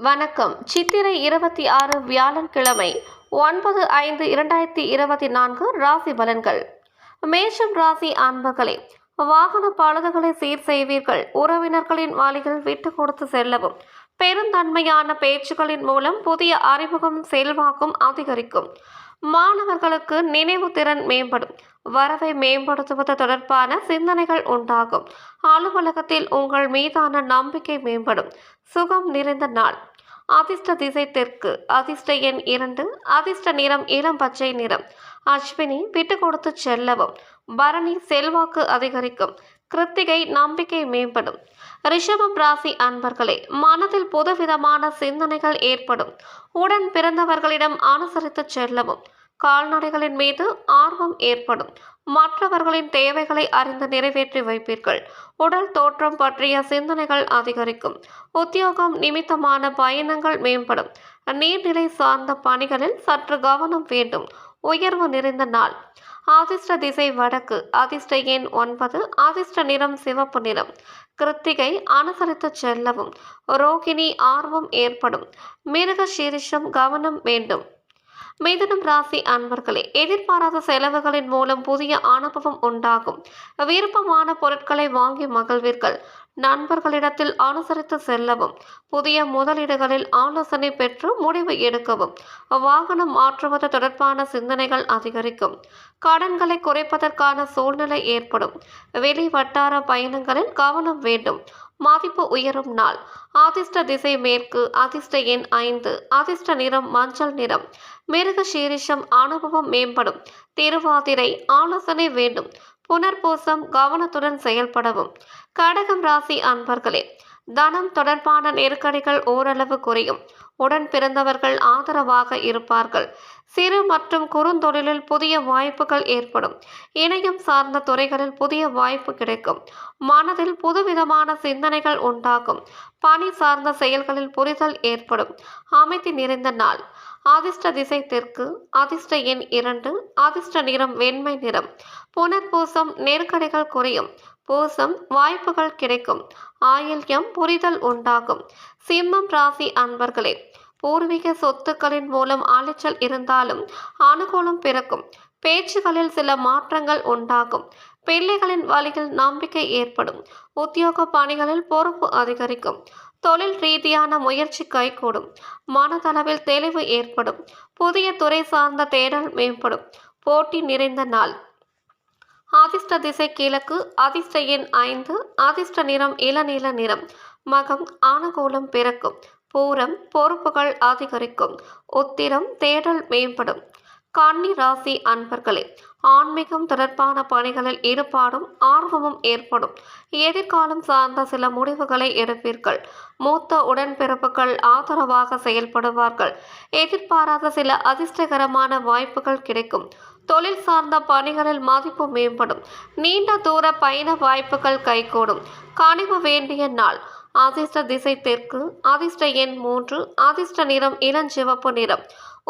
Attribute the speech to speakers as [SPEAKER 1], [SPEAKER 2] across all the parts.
[SPEAKER 1] வணக்கம். சித்திரை இருபத்தி ஆறு வியாழன்கிழமை ஒன்பது ஐந்து இரண்டாயிரத்தி இருபத்தி நான்கு ராசி பலன்கள். மேஷம் ராசி அன்பர்களே வாகன பழுதுகளை சீர் செய்வீர்கள். உறவினர்களின் வாளிகள் விட்டு கொடுத்து செல்லவும். பெருந்தன்மையான பேச்சுக்களின் மூலம் புதிய அறிமுகம் செல்வாக்கும் அதிகரிக்கும். மாணவர்களுக்கு நினைவு திறன் மேம்படும். வரவை மேம்படுத்துவது தொடர்பான சிந்தனைகள் உண்டாகும். அலுவலகத்தில் உங்கள் மீதான நம்பிக்கை மேம்படும். சுகம் நிறைந்த நாள். அதிர்ஷ்ட திசை தெற்கு. அதிர்ஷ்ட எண் இரண்டு. அதிர்ஷ்ட நிறம் இளம் பச்சை நிறம். அஸ்வினி விட்டு கொடுத்து செல்லவும். பரணி செல்வாக்கு அதிகரிக்கும். கிருத்திகை நம்பிக்கை மேம்படும். ரிஷபம் ராசி அன்பர்களே மனதில் புதுவிதமான சிந்தனைகள் ஏற்படும். உடன் பிறந்தவர்களிடம் அனுசரித்து செல்லவும். கால்நடைகளின் மீது ஆர்வம் ஏற்படும். மற்றவர்களின் தேவைகளை அறிந்து நிறைவேற்றி வைப்பீர்கள். உடல் தோற்றம் பற்றிய சிந்தனைகள் அதிகரிக்கும். உத்தியோகம் நிமித்தமான பயணங்கள் மேம்படும். நீர்நிலை சார்ந்த பணிகளில் சற்று கவனம் வேண்டும். உயர்வு நிறைந்த நாள். ஆதிஷ்ட திசை வடக்கு அதிர்ஷ்ட எண் ஒன்பது அதிர்ஷ்ட நிறம் சிவப்பு நிறம். கிருத்திகை அனுசரித்து செல்லவும். ரோகிணி ஆர்வம் ஏற்படும். மிருக சீரிஷம் கவனம் வேண்டும். மிதனம் ராசி அன்பர்களே எதிர்பாராத செலவுகளின் மூலம் புதிய அனுபவம் உண்டாகும். விருப்பமான பொருட்களை வாங்கி மகிழ்வீர்கள். நண்பர்களிடத்தில் அனுசரித்து செல்லவும் புதிய முதலீடுகளில் ஆலோசனை பெற்று முடிவு எடுக்கவும் வாகனம் மாற்றுவது தொடர்பான சிந்தனைகள் அதிகரிக்கும். கடன்களை குறைப்பதற்கான சூழ்நிலை ஏற்படும். வெளி வட்டார பயணங்களில் கவனம் வேண்டும். மதிப்பு உயரும் நாள். அதிர்ஷ்ட திசை மேற்கு அதிர்ஷ்ட எண் ஐந்து அதிர்ஷ்ட நிறம் மஞ்சள் நிறம். மிருக சீரிஷம் அனுபவம் மேம்படும். திருவாதிரை ஆலோசனை வேண்டும். புனர்பூசம் கவனத்துடன் செயல்படவும். கடகம் ராசி அன்பர்களே தனம் தொடர்பான நெருக்கடிகள் ஓரளவு குறையும். உடன் பிறந்தவர்கள் ஆதரவாக இருப்பார்கள். சிறு மற்றும் குறுந்தொழிலில் புதிய வாய்ப்புகள் ஏற்படும். இணையம் சார்ந்த துறைகளில் புதிய வாய்ப்பு கிடைக்கும். மனதில் புதுவிதமான சிந்தனைகள் உண்டாகும். பணி சார்ந்த செயல்களில் புரிதல் ஏற்படும். அமைதி நிறைந்த நாள். அதிர்ஷ்ட திசை தெற்கு அதிர்ஷ்ட எண் இரண்டு அதிர்ஷ்ட நிறம் வெண்மை நிறம். புனர்பூசம் நெருக்கடிகள் குறையும். பூசம் வாய்ப்புகள் கிடைக்கும். ஆயில்யம் புரிதல் உண்டாகும். சிம்மம் ராசி அன்பர்களே பூர்வீக சொத்துக்களின் மூலம் அலைச்சல் இருந்தாலும் அனுகூலம் பிறக்கும். பேச்சுகளில் சில மாற்றங்கள் உண்டாகும். பிள்ளைகளின் வழியில் நம்பிக்கை ஏற்படும். உத்தியோக பணிகளில் பொறுப்பு அதிகரிக்கும். தொழில் ரீதியான முயற்சி கைகூடும். மனதளவில் தெளிவு ஏற்படும். புதிய துறை சார்ந்த தேடல் மேம்படும். போட்டி நிறைந்த நாள். அதிர்ஷ்ட திசை கிழக்கு அதிர்ஷ்ட எண் ஐந்து அதிர்ஷ்ட நிறம் இளநீல நிறம். மகம் ஆனுகூலம் பிறக்கும். பூரம் பொறுப்புகள் அதிகரிக்கும். உத்திரம் தேடல் மேம்படும். கன்னி ராசி அன்பர்களே ஆன்மீகம் தொடர்பான பணிகளில் ஈடுபாடும் ஆர்வமும் ஏற்படும். எதிர்காலம் சார்ந்த சில முடிவுகளை எடுப்பீர்கள். மூத்த உடன்பிறப்புகள் ஆதரவாக செயல்படுவார்கள். எதிர்பாராத சில அதிர்ஷ்டகரமான வாய்ப்புகள் கிடைக்கும். தொழில் சார்ந்த பணிகளில் மதிப்பு மேம்படும். நீண்ட தூர பயண வாய்ப்புகள் கைகூடும். கனிவு வேண்டிய நாள். அதிர்ஷ்ட திசை தெற்கு அதிர்ஷ்ட எண் மூன்று அதிர்ஷ்ட நிறம் இளஞ்சிவப்பு நிறம்.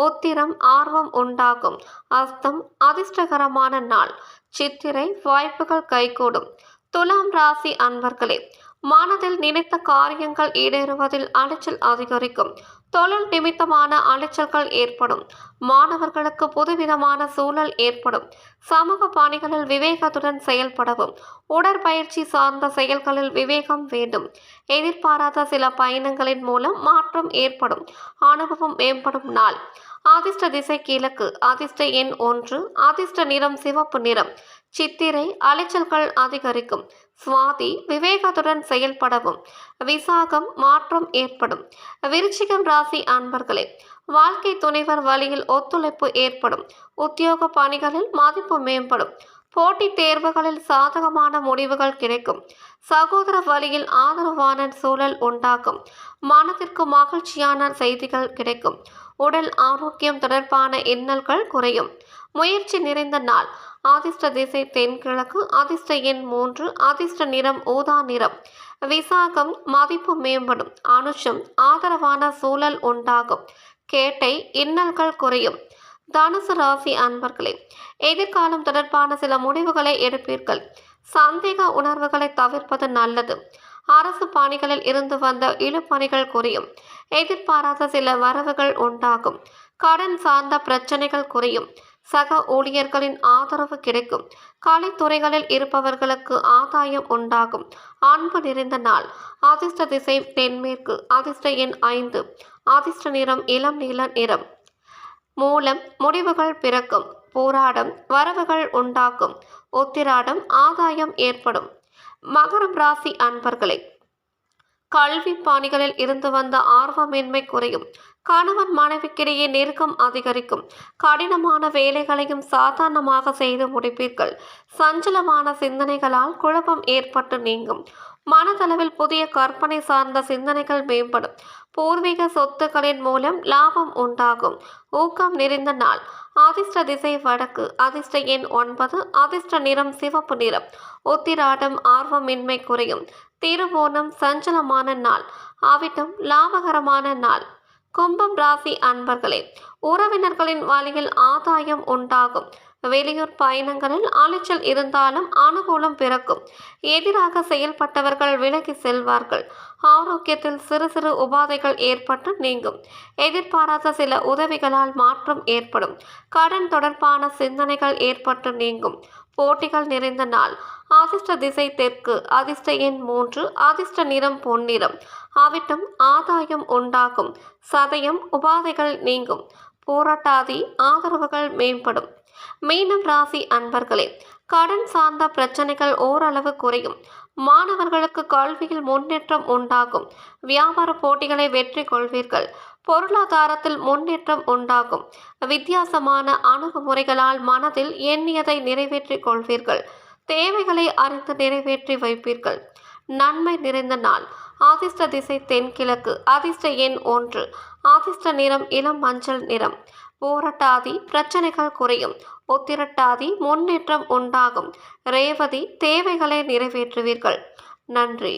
[SPEAKER 1] உத்திரம் ஆர்வம் உண்டாகும். அஸ்தம் அதிர்ஷ்டகரமான நாள். சித்திரை வாய்ப்புகள் கைகூடும். துலாம் ராசி அன்பர்களே மனதில் நினைத்த காரியங்கள் ஈடேறுவதில் அலைச்சல் அதிகரிக்கும். தொழில் நிமித்தமான அலைச்சல்கள் ஏற்படும். மாணவர்களுக்கு புதுவிதமான சூழல் ஏற்படும். சமூக பணிகளில் விவேகத்துடன் செயல்படவும். உடற்பயிற்சி சார்ந்த செயல்களில் விவேகம் வேண்டும். எதிர்பாராத சில பயணங்களின் மூலம் மாற்றம் ஏற்படும். அனுபவம் மேம்படும் நாள். அதிர்ஷ்ட திசை கிழக்கு. அதிர்ஷ்ட எண் ஒன்று. அதிர்ஷ்ட நிறம் சிவப்பு நிறம். சித்திரை அலைச்சல்கள் அதிகரிக்கும். சுவாதி விவேகத்துடன் செயல்படவும் விசாகம் மாற்றம் ஏற்படும். விருச்சிகம் ராசி அன்பர்களே வாழ்க்கை துணைவர் வழியில் ஒத்துழைப்பு ஏற்படும். உத்தியோக பணிகளில் மதிப்பு மேம்படும். போட்டித் தேர்வுகளில் சாதகமான முடிவுகள் கிடைக்கும். சகோதர வழியில் ஆதரவான சூழல் உண்டாகும். மனதிற்கு மகிழ்ச்சியான செய்திகள் கிடைக்கும். உடல் ஆரோக்கியம் தொடர்பான இன்னல்கள் குறையும். முயற்சி நிறைந்த நாள். அதிர்ஷ்ட திசை தென்கிழக்கு அதிர்ஷ்ட எண் மூன்று அதிர்ஷ்ட நிறம் ஊதா நிறம். விசாகம் மதிப்பு மேம்படும். அனுஷம் ஆதரவான சூழல் உண்டாகும். கேட்டை இன்னல்கள் குறையும். தனுசு ராசி அன்பர்களே எதிர்காலம் தொடர்பான சில முடிவுகளை எடுப்பீர்கள். சந்தேக உணர்வுகளை தவிர்ப்பது நல்லது. அரசு பணிகளில் இருந்து வந்த இழுப்பணிகள் குறையும். எதிர்பாராத சில வரவுகள் உண்டாகும். கடன் சார்ந்த பிரச்சனைகள் குறையும். சக ஊழியர்களின் ஆதரவு கிடைக்கும். கலைத்துறைகளில் இருப்பவர்களுக்கு ஆதாயம் உண்டாகும். அன்பு நிறைந்த நாள். அதிர்ஷ்ட திசை தென்மேற்கு. அதிர்ஷ்ட எண் ஐந்து. அதிர்ஷ்ட நிறம் இளம் நீல நிறம். மூலம் முடிவுகள் பிறக்கும் போராடம் வரவுகள் உண்டாக்கும் உத்திராடம் ஆதாயம் ஏற்படும். மகரம் ராசி அன்பர்களே கல்வி பாணிகளில் இருந்து வந்த ஆர்வமின்மை குறையும். கணவன் மனைவிக்கிடையே நெருக்கம் அதிகரிக்கும். கடினமான வேலைகளையும் சாதாரணமாக செய்து முடிப்பீர்கள். சஞ்சலமான சிந்தனைகளால் குழப்பம் ஏற்பட்டு நீங்கும். மனதளவில் புதிய கற்பனை சார்ந்த சிந்தனைகள் மேம்படும். பூர்வீக சொத்துக்களின் மூலம் லாபம் உண்டாகும். ஊக்கம் நிறைந்த நாள். அதிர்ஷ்ட திசை வடக்கு. அதிர்ஷ்ட எண் ஒன்பது. அதிர்ஷ்ட நிறம் சிவப்பு நிறம். ஒத்திராடம் ஆர்வமின்மை குறையும். திருவோணம் சஞ்சலமான நாள். அவிட்டம் லாபகரமான நாள். கும்பம் ராசி அன்பர்களே உறவினர்களின் வழியில் ஆதாயம் உண்டாகும். வெளியூர் பயணங்களில் அலைச்சல் இருந்தாலும் அனுகூலம் பிறக்கும். எதிராக செயல்பட்டவர்கள் விலகி செல்வார்கள். ஆரோக்கியத்தில் சிறு சிறு உபாதைகள் ஏற்பட்டு நீங்கும். எதிர்பாராத சில உதவிகளால் மாற்றம் ஏற்படும். கடன் தொடர்பான சிந்தனைகள் ஏற்பட்டு நீங்கும். போட்டிகள் நிறைந்த நாள். அதிர்ஷ்ட திசை தெற்கு அதிர்ஷ்ட எண் மூன்று அதிர்ஷ்ட நிறம் பொன்னிறம். அவிட்டம் ஆதாயம் உண்டாகும். சதயம் உபாதைகள் நீங்கும். போராட்டாதி ஆதரவுகள் மேம்படும். மீனம் ராசி அன்பர்களே கடன் சார்ந்த பிரச்சனைகள் ஓரளவு குறையும். மாணவர்களுக்கு கல்வியில் முன்னேற்றம் உண்டாகும். வியாபார போட்டிகளை வெற்றி கொள்வீர்கள். பொருளாதாரத்தில் முன்னேற்றம் உண்டாகும். வித்தியாசமான அணுகுமுறைகளால் மனதில் எண்ணியதை நிறைவேற்றிக் கொள்வீர்கள். தேவைகளை அறிந்து நிறைவேற்றி வைப்பீர்கள். நன்மை நிறைந்த நாள். ஆதிஷ்ட திசை தென்கிழக்கு. அதிர்ஷ்ட எண் ஒன்று. ஆதிஷ்ட நிறம் இளம் மஞ்சள் நிறம். போராட்டாதி பிரச்சனைகள் குறையும். ஒத்திரட்டாதி முன்னேற்றம் உண்டாகும். ரேவதி தேவைகளை நிறைவேற்றுவீர்கள். நன்றி.